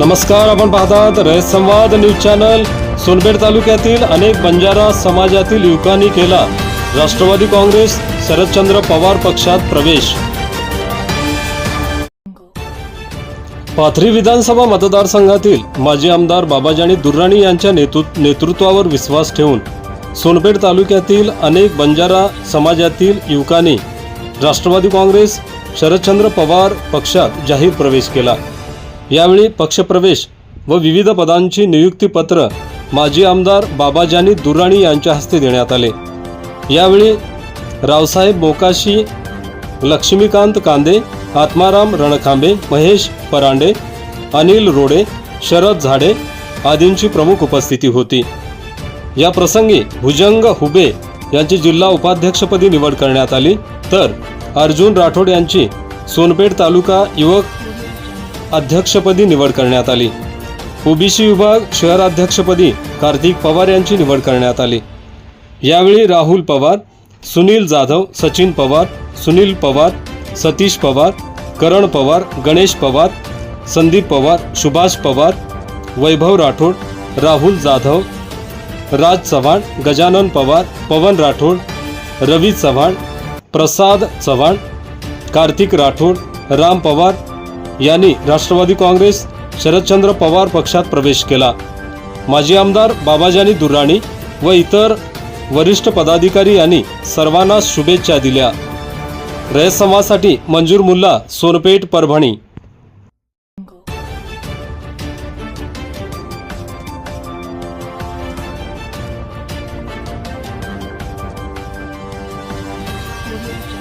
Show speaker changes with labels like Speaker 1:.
Speaker 1: नमस्कार आपण पाहतात रयत संवाद न्यूज चॅनल. सोनपेठ तालुक्यातील अनेक बंजारा समाजातील युवकांनी केला राष्ट्रवादी काँग्रेस शरदचंद्र पवार पक्षात प्रवेश. पाथरी विधानसभा मतदारसंघातील माजी आमदार बाबाजानी दुर्राणी यांच्या नेतृ नेतृत्वावर विश्वास ठेवून सोनपेठ तालुक्यातील अनेक बंजारा समाजातील युवकांनी राष्ट्रवादी काँग्रेस शरदचंद्र पवार पक्षात जाहीर प्रवेश केला. यावेळी पक्षप्रवेश व विविध पदांची नियुक्तीपत्र माजी आमदार बाबाजानी दुर्राणी यांच्या हस्ते देण्यात आले. यावेळी रावसाहेब मोकाशी लक्ष्मीकांत कांदे आत्माराम रणखांबे महेश परांडे अनिल रोडे शरद झाडे आदींची प्रमुख उपस्थिती होती. या प्रसंगी भुजंग हुबे यांची जिल्हा उपाध्यक्षपदी निवड करण्यात आली. तर अर्जुन राठोड यांची सोनपेठ तालुका युवक अध्यक्षपदी निवड करण्यात आली. ओबीसी विभाग शहराध्यक्षपदी कार्तिक पवार यांची निवड करण्यात आली. यावेळी राहुल पवार सुनील जाधव सचिन पवार सुनील पवार सतीश पवार करण पवार गणेश पवार संदीप पवार सुभाष पवार वैभव राठोड राहुल जाधव राज चव्हाण गजानन पवार पवन राठोड रवी चव्हाण प्रसाद चव्हाण कार्तिक राठोड राम पवार यांनी राष्ट्रवादी काँग्रेस शरदचंद्र पवार पक्षात प्रवेश केला. माजी आमदार बाबाजानी दुर्राणी व इतर वरिष्ठ पदाधिकारी यांनी सर्वांना शुभेच्छा दिल्या. रयत मंजूर मुल्ला सोनपेठ परभणी. Thank you.